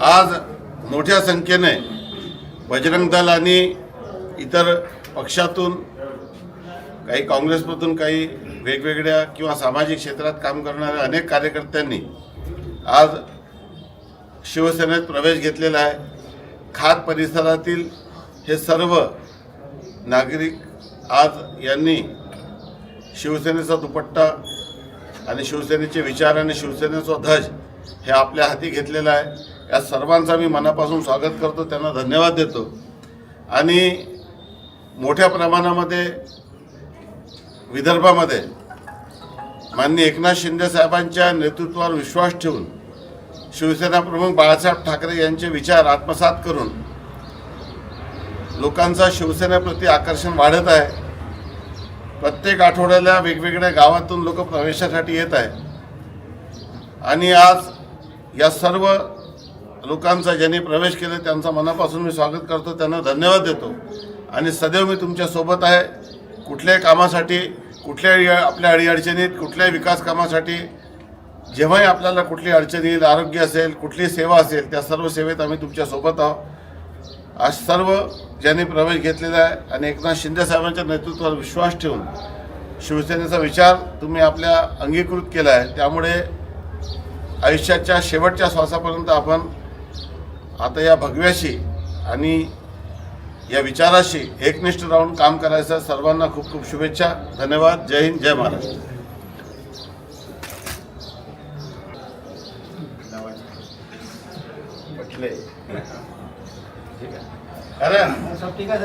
आज मोठ्या संख्येने बजरंग दल आणि इतर पक्षातून काही काँग्रेसमधून काही वेगवेगळ्या किंवा सामाजिक क्षेत्रात काम करणाऱ्या अनेक कार्यकर्त्यांनी आज शिवसेनेत प्रवेश घेतलेला आहे. खात परिसरातील हे सर्व नागरिक आज यांनी शिवसेनेचा दुपट्टा आणि शिवसेनेचे विचार आणि शिवसेनेचा ध्वज हे आपल्या हाती घेतलेलं आहे. या सर्वांचा मी मनापासून स्वागत करतो. त्यांना धन्यवाद देतो. आणि मोठ्या प्रमाणामध्ये विदर्भामध्ये माननीय एकनाथ शिंदे साहेबांच्या नेतृत्वावर विश्वास ठेवून शिवसेना प्रमुख बाळासाहेब ठाकरे यांचे विचार आत्मसात करून लोकांचा शिवसेनेप्रती आकर्षण वाढत आहे. प्रत्येक आठवड्याला वेगवेगळ्या गावातून लोक प्रवेशासाठी येत आहे आणि आज या सर्व लोकांचा ज्यांनी प्रवेश केला त्यांचा मनापासून मी स्वागत करतो त्यांना धन्यवाद देतो. आणि सदैव मी तुमच्यासोबत आहे. कुठल्याही कामासाठी कुठल्याही आपल्या अडीअडचणीत कुठल्याही विकास कामासाठी जेव्हाही आपल्याला कुठली अडचण येईल आरोग्य असेल कुठली सेवा असेल त्या सर्व सेवेत आम्ही तुमच्यासोबत आहोत. आज सर्व ज्यांनी प्रवेश घेतलेला आहे आणि एकनाथ शिंदे साहेबांच्या नेतृत्वावर विश्वास ठेवून शिवसेनेचा विचार तुम्ही आपल्या अंगीकृत केला आहे. त्यामुळे आयुष्याच्या शेवटच्या श्वासापर्यंत आपण आता या भगव्याशी आणि या विचाराशी एकनिष्ठ राहून काम करायचं सर्वांना खूप खूप शुभेच्छा. धन्यवाद. जय हिंद जय महाराष्ट्र. ठीक आहे.